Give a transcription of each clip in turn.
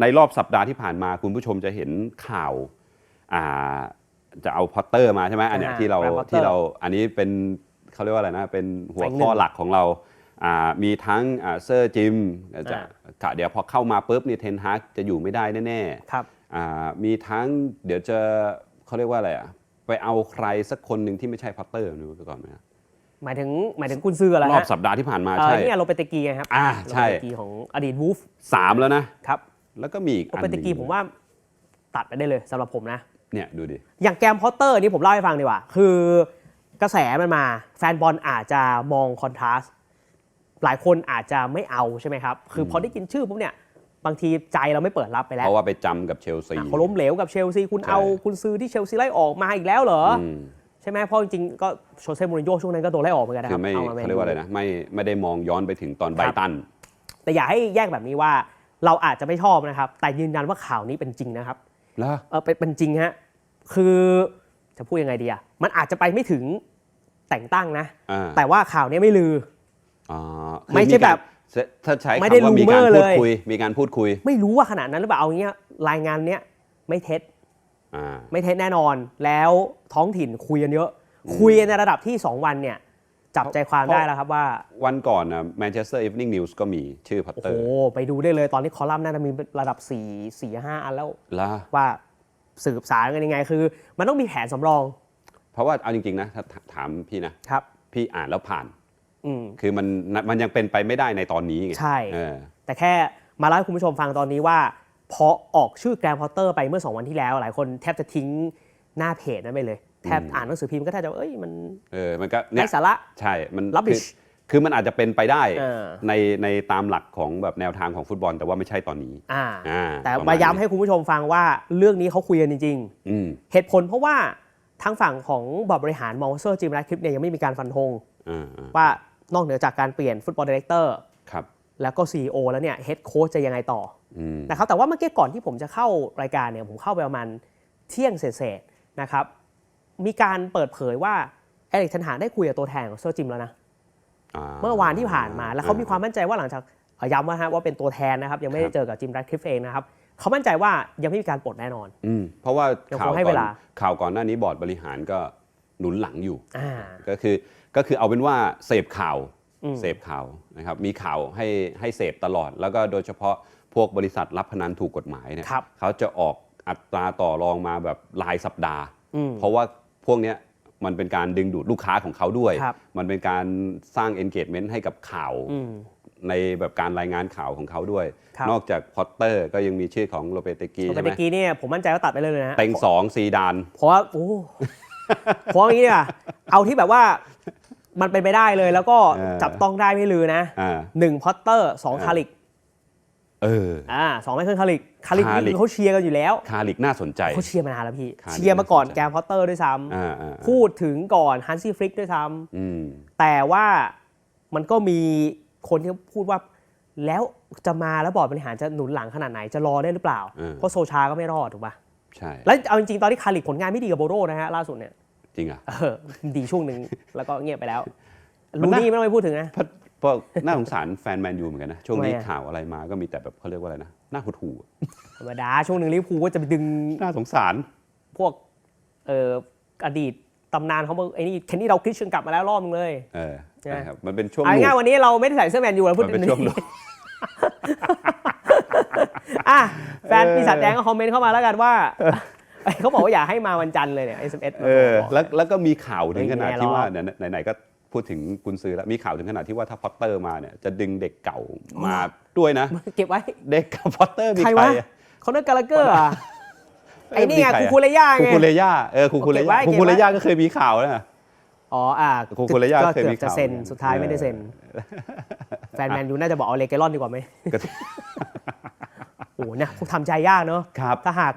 ในรอบสัปดาห์ที่ผ่านมาคุณผู้ชมจะเห็นข่าวอ่าจะเอาพอตเตอร์มาใช่ไหมอันเนี้ยอ่าที่เราแบรนด์ Potter ที่เราอันนี้เป็นเขาเรียกว่าอะไรนะเป็นหัวแสงหนึ่งข้อหลักของเราอ่ามีทั้งอ่าเซอร์จิมจะอ่ากะเดี๋ยวพอเข้ามาปุ๊บนี่เทนฮากจะอยู่ไม่ได้แน่ๆครับอ่ามีทั้งเดี๋ยวจะเขาเรียกว่าอะไรอะไปเอาใครสักคนหนึ่งที่ไม่ใช่พอตเตอร์ดูไปก่อนไหมครับหมายถึงหมายถึงกุนซืออะไรรอบฮะสัปดาห์ที่ผ่านมาเออใช่นี่ไงโรเปเตกีไงครับอ่าใช่โรเปเตกีของอดีตวูฟสามแล้วนะครับ แล้วก็มีอีกโรอันหเปนึ่งเตกีผมว่าตัดไปได้เลยสำหรับผมนะ เนี่ยดูดิ อย่างแกมพอตเตอร์นี่ผมเล่าให้ฟังดีกว่า คือกระแสมันมา แฟนบอลอาจจะมองคอนทราสต์หลายคนอาจจะไม่เอาใช่ไหมครับ คือพอได้ยินชื่อปุ๊บเนี่ย บางทีใจเราไม่เปิดรับไปแล้เพวราะว่าไปจำกับเชลซีอะเขาล้มเหลวกับเชลซี คุณใช่ เอาคุณซื้อที่เชลซีไล่ออกมาอีกแล้วเหรอออืมใช่ไหมเพราะจริงๆ ก็โชเซ่มูรินโญ่ช่วงนั้นก็โดนไล่ออกเหมือนกันนะคคืรัอบไม่เอามาแมนเขาเรียกว่าอะไรนะไม่ไม่ได้มองย้อนไปถึงตอนไบรตัน แต่อย่าให้แยกแบบนี้ว่า เราอาจจะไม่ชอบนะครับ แต่ยืนยันว่าข่าวนี้เป็นจริงนะครับแล้วเออเป็นเป็นจริงฮะคือจะพูดยังไงดีอะมันอาจจะไปไม่ถึงแต่งตั้งนะ อ่าแต่ว่าข่าวนี้ไม่ลืออ๋อคือไม่ใช่แบบการถ้าใช้ไม่ได้คำว่ามีการ rumor พูเลดย คุย มีการพูดคุยไม่รู้ว่าขนาดนั้นหรือเปล่าเอางี้รายงานเนี้ยไม่เท็จ อ่า ไม่เท็จแน่นอนแล้วท้องถิ่นคุยกันเยอะ คุยกันในระดับที่ 2 วันเนี่ย จับใจความได้แล้วครับว่า วันก่อนนะแมนเชสเตอร์อีฟนิ่งนิวส์ก็มีชื่อพอตโอ้เตโหอร์ไปดูได้เลยตอนนี้คอลัมน์น่าจะมีระดับ 4 4 5 อันแล้วแล้วว่าสืบสารกันยังไง คือ มันต้องมีแผนสำรอง เพราะว่าเอาจริงๆนะถ้าถามพี่นะครับ พี่อ่านแล้วผ่านอืมคือมันมันยังเป็นไปไม่ได้ในตอนนี้ไงใช่เออแต่แค่มาเล่าให้คุณผู้ชมฟังตอนนี้ว่าพอออกชื่อแกรมพอตเตอร์ไปเมื่อ 2 วันที่แล้ว หลายคนแทบจะทิ้งหน้าเพจนั้นไปเลย แทบอืมอ่านหนังสือพิมพ์ก็แทบจะเอ้ยมันเออมันก็เนี่ไร้ยสาระใช่มัน Rubbish คือคือมันอาจจะเป็นไปได้เออในในตามหลักของแบบแนวทางของฟุตบอล แต่ว่าไม่ใช่ตอนนี้อ่าอ่าแต่ประมาณย้ำให้คุณผู้ชมฟังว่าเรื่องนี้เขาคุยกันจริงอืมๆเหตุผลเพราะว่าทางฝั่งของบอร์ดบริหารมองว่าเซอร์จิมรัตคลิปเนี่ยยังไม่มีการฟันธงอ่าอ่าว่านอกเหนือจากการเปลี่ยนฟุตบอลดีเลกเตอร์ครับแล้วก็ CEO แล้วเนี่ยเฮดโค้ชจะยังไงต่ออืมนะครับแต่ว่าเมื่อกี้ก่อนที่ผมจะเข้ารายการเนี่ยผมเข้าไปประมาณเที่ยงเศษๆนะครับ มีการเปิดเผยว่าเอริกเทนหากได้คุยกับตัวแทนของเซอร์จิมแล้วนะอ่าเมื่อวานที่ผ่านมาแล้วเขามีความมั่นใจว่าหลังจากเอ่อย้ำว่าฮะว่าเป็นตัวแทนนะครับ ยังไม่ได้เจอกับจิมรัตคลิฟเองนะครับเขามั่นใจว่ายังไม่มีการปลดแน่นอนอืมเพราะว่ายังคงข่าวให้ก่เวอนลาข่าวก่อนหน้านี้บอร์ดบริหารก็หนุนหลังอยู่อ่าก็คือก็คือเอาเป็นว่าเสพข่าวอืมเสพข่าวนะครับมีข่าวให้ให้เสพตลอด แล้วก็โดยเฉพาะพวกบริษัทรับพนันถูกกฎหมายเนี่ยครับเขาจะออกอัตราต่อรองมาแบบรายสัปดาห์อืมเพราะว่า พวกเนี้ยมันเป็นการดึงดูดลูกค้าของเขาด้วย ครับ มันเป็นการสร้าง engagement ให้กับข่าวอืม ในแบบการรายงานข่าวของเขาด้วย ครับ นอกจากพอตเตอร์ก็ยังมีชื่อของโรเบเตกีปใช่กไหมติกี้เนี่ยผมมั่นใจว่าตัดไปเลยเลยนะเต็งสองซีดาน เพราะว่าโอ้เพราะอย่างนี้เนี่ยเอาที่แบบว่ามันเป็นไปได้เลยแล้วก็เออ จับต้องได้ไม่ลือนะอ่า หนึ่งพอตเตอร์สองเออ คาริก เอออ่าสองไมเคิลคาริกคาริกคารินี่กเขาเชียร์กันอยู่แล้ว คาลิกน่าสนใจเขาเชียร์มานานแล้วพี่ คาริกเชียร์มาก่อนน่าสนใจ แกรมพอตเตอร์ด้วยซ้อ่าอ่าำพูดถึงก่อนฮันซี่ฟลิกด้วยซ้อืมำแต่ว่ามันก็มีคนที่พูดว่า แล้วจะมาแล้วบอร์ดบริหารจะหนุนหลังขนาดไหนจะรอได้หรือเปล่าเออเพราะโซชาก็ไม่รอดถูกป่ะใช่ แล้วเอาจริงๆ ตอนที่คาริกผลงานไม่ดีกับโบโรนะฮะล่าสุดเนี่ยจริงอะ เออดีช่วงหนึ่งแล้วก็เงียบไปแล้วมัลูนน่า นี่ไม่ต้องไปพูดถึงนะเพราะ เพราะน่าสงสารแฟนแมนยูเหมือนกันนะ ช่วงนี้ทำไมอะ ข่าวอะไรมาก็มีแต่แบบเขาเรียกว่าอะไรนะหน้าหดหูอะธรรมดาช่วงหนึ่งลิเวอร์พูลก็จะไปดึงน่าสงสาร พวกเอ่ออดีตตำนานเขามาไอ้นี่เคนนี่เราคริสเชนกลับมาแล้วรอบนึงเลย เออใช่ไหมนะครับมันเป็นช่วงเอาง่ายๆวันนี้เราไม่ได้ใส่เสื้อแมนยูแล้วพูดมันเป็นช่วงลูกอะแฟนเออปีศาจแดงก็คอมเมนต์เข้ามาแล้วกันว่าเอ้ยเขาบอกว่าอยากให้มาวันจันทร์เลยเนี่ย SMS เออแล้วแล้วก็มีข่าวถึงขนาดไม่แน่ที่ว่าหรอกเนี่ยไหนๆก็ พูดถึงกุนซือแล้วมีข่าวถึงขนาดที่ว่าถ้าพอตเตอร์มาเนี่ยจะดึงเด็กเก่ามาด้วยนะ เก็บไว้ เด็กกับพอตเตอร์มีใครใครวะอะเขาเรียกกาลาเกอร์อะเอ้ยไอ้นี่ไงมีใครคูอะคูเลย่าคูไงคูเลย่าเออคูคูเลเก็บไว้ย่าคูเก็บคูไว้เลย่าก็เคยมีข่าวนะอ๋ออะคูคูเลย่าก็เคยมีเกือบจะข่าวเซ็นสุดท้ายเออไม่ได้เซ็นแฟนแมนยูน่าจะบอกเอาเลเกลอนดีกว่าไหมก็โอ้โหเนี่ยทำใจยากเนอะครับถ้าหาก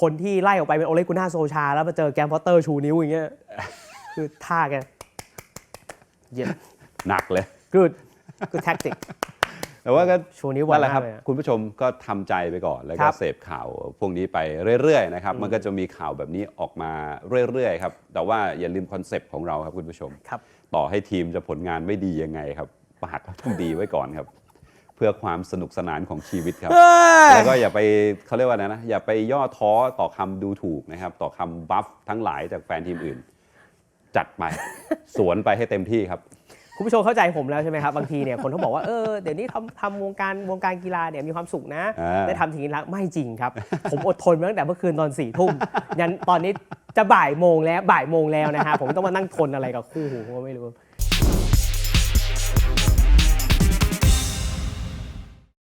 คนที่ไล่ออกไปเป็นโอเลกุน่าโซชา แล้วมาเจอแกรมพอตเตอร์ชูนิ้วอย่างเงี้ยคือท่าแก เยี่ยมหนักเลย good good tactic แต่ว่าก็ชูนิ้วบ่อนั่ยนแหละคมารักบเลยอะคุณผู้ชมก็ทำใจไปก่อน แล้วคก็รับเสพข่าวพวกนี้ไปเรื่อยๆนะครับ มันก็จะมีข่าวแบบนี้ออกมาเรื่อยๆครับ แต่ว่าอย่าลืมคอนเซปต์ของเราครับคุณผู้ชม ครับ ต่อให้ทีมจะผลงานไม่ดียังไงครับปากก็ต้องดีไว้ก่อนครับ เพื่อความสนุกสนานของชีวิตครับเอ้ยแล้วก็อย่าไปเขาเรียกว่าไงนะ อย่าไปย่อท้อต่อคำดูถูกนะครับ ต่อคำบัฟทั้งหลายจากแฟนทีมอื่น จัดไป สวนไปให้เต็มที่ครับ คุณผู้ชมเข้าใจผมแล้วใช่ไหมครับ บางทีเนี่ยคนเขาบอกว่าเออเดี๋ยวนี้ทำทำวงการวงการกีฬาเนี่ยมีความสุขนะอ่า ได้ทำสิ่งนี้แล้วไม่จริงครับ ผมอดทนมาตั้งแต่เมื่อคืนตอนสี่ทุ่มยันตอนนี้จะบ่ายโมงแล้วบ่ายโมงแล้วนะฮะผมต้องมานั่งทนอะไรกับคู่หูผมก็ไม่รู้